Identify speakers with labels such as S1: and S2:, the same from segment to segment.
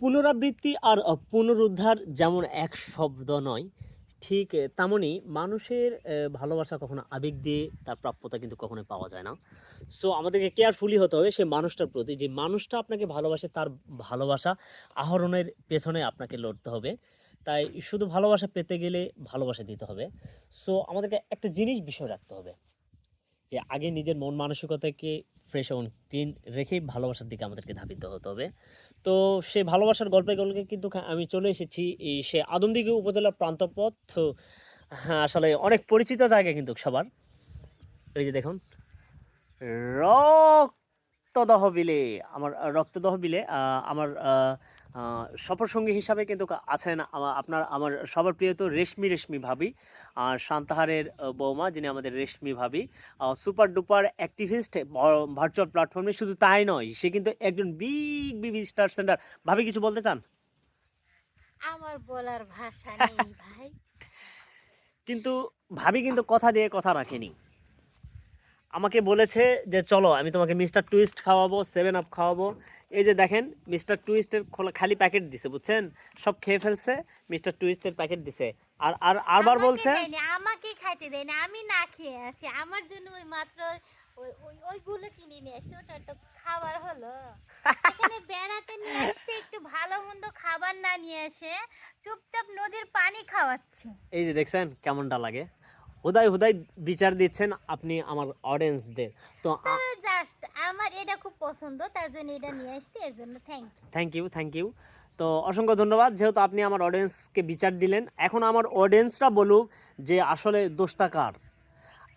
S1: পুনরাবৃত্তি আর পুনরুদ্ধার যেমন এক শব্দ নয়, ঠিক তেমনই মানুষের ভালোবাসা কখনো আবেগ দিয়ে তার প্রাপ্যতা কিন্তু কখনোই পাওয়া যায় না। সো আমাদেরকে কেয়ারফুলি হতে হবে সেই মানুষটার প্রতি। যে মানুষটা আপনাকে ভালোবাসে তার ভালোবাসা আহরণের পেছনে আপনাকে লড়তে হবে। তাই শুধু ভালোবাসা পেতে গেলে ভালোবাসা দিতে হবে। সো আমাদেরকে একটা জিনিস বিষয় রাখতে হবে। যে আগে নিজের মন মানসিকতাকে ফ্রেশ এবং ক্লিন রেখেই ভালোবাসার দিকে আমাদেরকে ধাবিত হতে হবে। তো সেই ভালোবাসার গল্পে গল্পে কিন্তু আমি চলে এসেছি। এই সে আদমদিঘি উপজেলার প্রান্তপথ। হ্যাঁ আসলে অনেক পরিচিত জায়গা কিন্তু সবার। এই যে দেখুন। রক্তদহ বিলে, আমার, রক্তদহ বিলে আমার আহ, সফরসঙ্গী হিসাবে কিন্তু আছেন আপনার আমার সবার প্রিয় তো রেশমি রেশমি ভাবি। আর শান্তাহারের বৌমা যিনি আমাদের রেশমি ভাবি। সুপার ডুপার অ্যাক্টিভিস্ট ভার্চুয়াল প্ল্যাটফর্মে শুধু তাই নয় সে কিন্তু একজন বিগ বিবি স্টার সেন্টার ভাবি কিছু বলতে চান?
S2: আমার বলার ভাষা নেই ভাই।
S1: কিন্তু ভাবি কিন্তু কথা দিয়ে কথা রাখেনি। আমাকে বলেছে যে চলো আমি তোমাকে মিস্টার টুইস্ট খাওয়াবো সেভেন আপ খাওয়াবো। এই যে দেখেন মিস্টার টুইস্টের খোলা খালি প্যাকেট দিছে বুঝছেন? সব খেয়ে ফেলছে মিস্টার টুইস্টের প্যাকেট দিছে। আর আর আরবার বলছে
S2: আমাকে খাইতে দেয়নি আমি না খেয়ে আছি। আমার জন্য ওই মাত্র ওই ওই- ওইগুলো কিনে নিয়ে আসছে ওটা তো খাবার হলো। এখানে বেড়াতে নিয়ে আসতে একটু ভালো মন্দ খাবার না নিয়ে এসে চুপচাপ নদীর পানি খাওয়াচ্ছে।
S1: এই যে দেখছেন কেমনটা লাগে? হুদাই হুদাই বিচার দিচ্ছেন আপনি আমার অডিয়েন্সদের তো
S2: জাস্ট আমার এটা খুব পছন্দ তার জন্য এটা নিয়ে আসছি এর জন্য thank you
S1: thank you thank you তো অসংখ্য ধন্যবাদ যেহেতু আপনি আমার অডিয়েন্সকে বিচার দিলেন এখন আমার অডিয়েন্সরা বলুক যে আসলে দোষটা কার।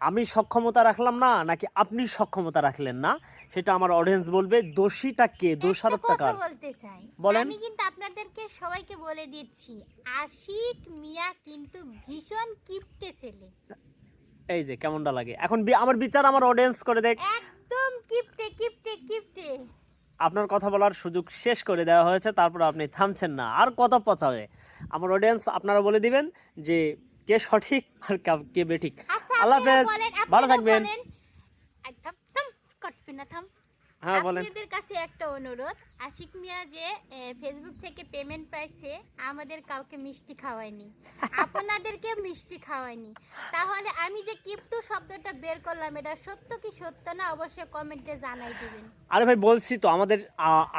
S1: আমি সক্ষমতা রাখলাম না নাকি আপনি সক্ষমতা রাখলেন না? সেটা আমার অডিয়েন্স বলবে দোষীটা কে? দোষারোপটা কার?
S2: বলতে চাই।
S1: বলেন।
S2: আমি কিন্তু আপনাদেরকে সবাইকে বলে দিচ্ছি আশিক মিয়া কিন্তু ভীষণ কিপটে ছেলে।
S1: এই যে কেমনটা লাগে? এখন আমার বিচার আমার অডিয়েন্স করে দেখ।
S2: একদম কিপটে কিপটে কিপটে
S1: আপনার কথা বলার সুযোগ শেষ করে দেওয়া হয়েছে তারপর আপনি থামছেন না। আর কত পচাবে? আমার অডিয়েন্স আপনারা বলে দিবেন যে কে সঠিক আর কে বেঠিক।
S2: আচ্ছা
S1: আল্লাহ হাফেজ। ভালো থাকবেন। হ্যাঁ বলেন।
S2: আপনাদের কাছে একটা অনুরোধ। আশিক মিয়া যে ফেসবুক থেকে পেমেন্ট পাইছে আমাদের কাউকে মিষ্টি খাওয়ায়নি। আপনাদেরকে মিষ্টি খাওয়ায়নি। তাহলে আমি যে কিপটু শব্দটা বের করলাম এটা সত্য কি সত্য না? অবশ্যই কমেন্টে জানাই দিবেন।
S1: আরে ভাই বলছি তো আমাদের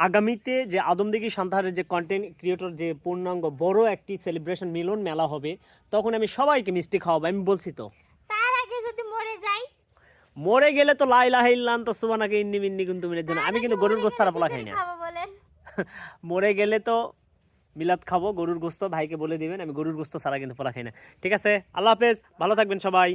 S1: আগামীতে যে আদমদিঘি সন্তানের যে কন্টেন্ট ক্রিয়েটর যে পূর্ণাঙ্গ বড় একটি সেলিব্রেশন মিলন মেলা হবে তখন আমি সবাইকে মিষ্টি খাওয়াবো আমি বলছি তো
S2: তার আগে যদি মরে যাই
S1: মরে গেলে তো লাই লাহাইল্লান তো সুবানাকে ইন্নি মিন্নি কিন্তু মিলের জন্য আমি কিন্তু গরুর গোস্ত সারা পোলা খাই না। মরে গেলে তো মিলাদ খাব গরুর গোস্ত ভাইকে বলে দিবেন আমি গরুর গোস্ত সারা কিন্তু পোলা খাই না। ঠিক আছে? আল্লাহ হাফেজ ভালো থাকবেন সবাই।